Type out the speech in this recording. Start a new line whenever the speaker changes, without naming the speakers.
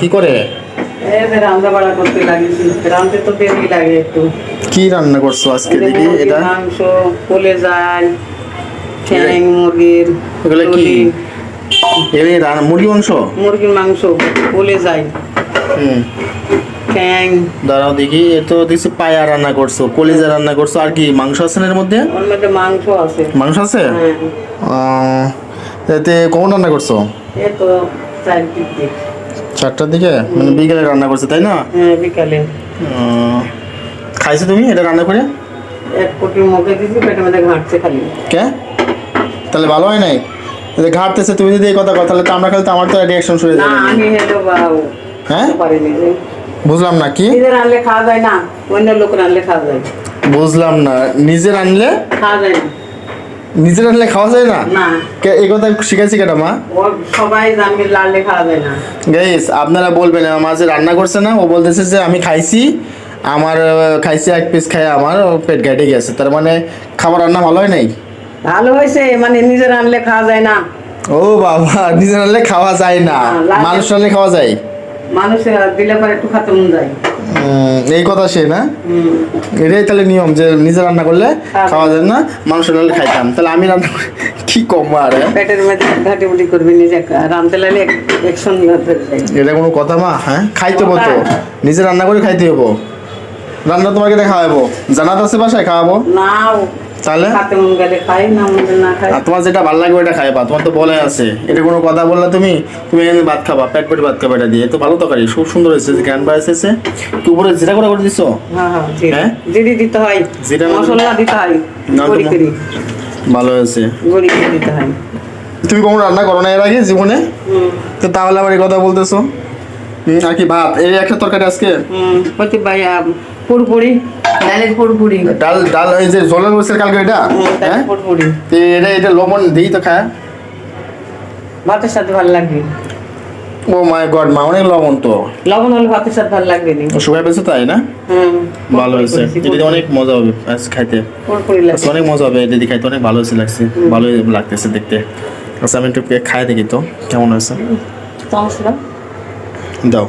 কি করে?
এই রান্না বাড়া করতে লাগিয়েছি রাঁধতে তো দেরি লাগে একটু।
কি রান্না করছ আজকে দেখি এটা?
মাংস কোলে যায় ঠ্যাং মুরগির
এগুলো কি?
ললি,
মুরগি মাংস?
মুরগির মাংস কোলে যায়।
হুম।
ঠ্যাং।
দাঁড়াও দেখি এ তো দেখছি পায়া রান্না করছ কলিজা রান্না করছ আর কি মাংস আছে না এর মধ্যে?
ওর মধ্যে মাংস আছে।
মাংস আছে?
হ্যাঁ।
এতে কখন রান্না করছ?
তো চার
চারটার দিকে? মানে বিকেলে রান্না করছে তাই না?
হ্যাঁ বিকালে।
খাইছো তুমি এটা রান্না করে?
এক কোটি মুখে দিছি পেটের মধ্যে ঘাঁটছে খালি।
কে? তাহলে ভালো হয় নাই? যদি ঘাটতেছে তুমি যদি এই কথা কথা তাহলে তো আমরা খালি তো আমার তো রিয়াকশন শুনে
না
যাবে
আমি হেলো বা
হ্যাঁ? বুঝলাম না কি?
নিজে রানলে খাওয়া যায় না অন্য লোক রানলে খাওয়া যায়।
বুঝলাম না নিজে রানলে
খাওয়া যায় না।
নিজে রানলে খাওয়া যায় না? কে এই কথা শিখাইছি কেটা মা?
সবাই জানবে লাড়লে খাওয়া যায় না।
গাইস আপনারা বলবেন আমার যে রান্না করছে না ও বলতেছে যে আমি খাইছি আমার খাইছি এক পিস খাই আমার পেট ঘেটে গেছে। তার মানে খাবার রান্না ভালো হয় নাই?
ভালো হয়েছে মানে নিজে রানলে খাওয়া যায় না।
ও বাবা নিজে রানলে খাওয়া যায় না। মানুষ রানলে খাওয়া যায়?
মানুষ দিলে পরে একটু খাতে মন যায়।
এই কথা সে না? এটাই তাহলে নিয়ম যে নিজে রান্না করলে
খাওয়া
খাওয়া যায় না মাংস রান্না খাইতাম। তাহলে আমি রান্না কি কম আর হ্যাঁ?
পেটের মধ্যে ঘাটি করবি নিজে রানতে লাগলে একশন
এটা কোনো কথা মা হ্যাঁ? খাইতে হব তো। নিজে রান্না করে খাইতে হব। রান্না তোমাকে খাওয়াবো জানাত আছে বাসায় খাওয়াবো?
না
তাহলে?
খাতে মন গেলে খাই না মন না খাই।
তোমার যেটা ভালো লাগবে ওটা খাইবা তোমার তো বলে আছে। এটা কোনো কথা বললা তুমি তুমি ভাত খাবা পেট পেট ভাত খাবা এটা দিয়ে। তো ভালো তরকারি খুব সুন্দর হয়েছে জ্ঞান বার এসেছে কি উপরে জিরা করে করে দিছো?
হ্যাঁ হ্যাঁ জিরা।
হ্যাঁ?
জিরি দিতে হয়
জিরা
মশলা দিতে হয়
ভালো হয়েছে।
গড়ি দিতে হয়।
তুমি কখনো রান্না করো না এর আগে জীবনে? তো তাহলে আবার এই কথা বলতেছো। আর কি ভাত? এই একটা তরকারি আজকে?
হুম হতে ভাই পুরপুরি ডালের পুরপুরি।
ডাল ডাল এই যে জলের কালকে এটা? হ্যাঁ?
পুরপুরি।
তো এটা এটা লবণ দিই তো খায়
ভাতের সাথে ভালো লাগবে।
ও মাই গড মা অনেক লবণ তো।
লবণ হলে ভাতের সাথে ভালো লাগবে না।
পেয়েছ তাই না?
হুম
ভালো হয়েছে। এটা অনেক মজা হবে আজ খাইতে।
পুরপুরি
অনেক মজা হবে দিয়ে খাইতে অনেক ভালো হয়েছে লাগছে। ভালোই লাগতেছে দেখতে। আচ্ছা আমি একটু খাই দেখি তো কেমন হয়েছে? দাও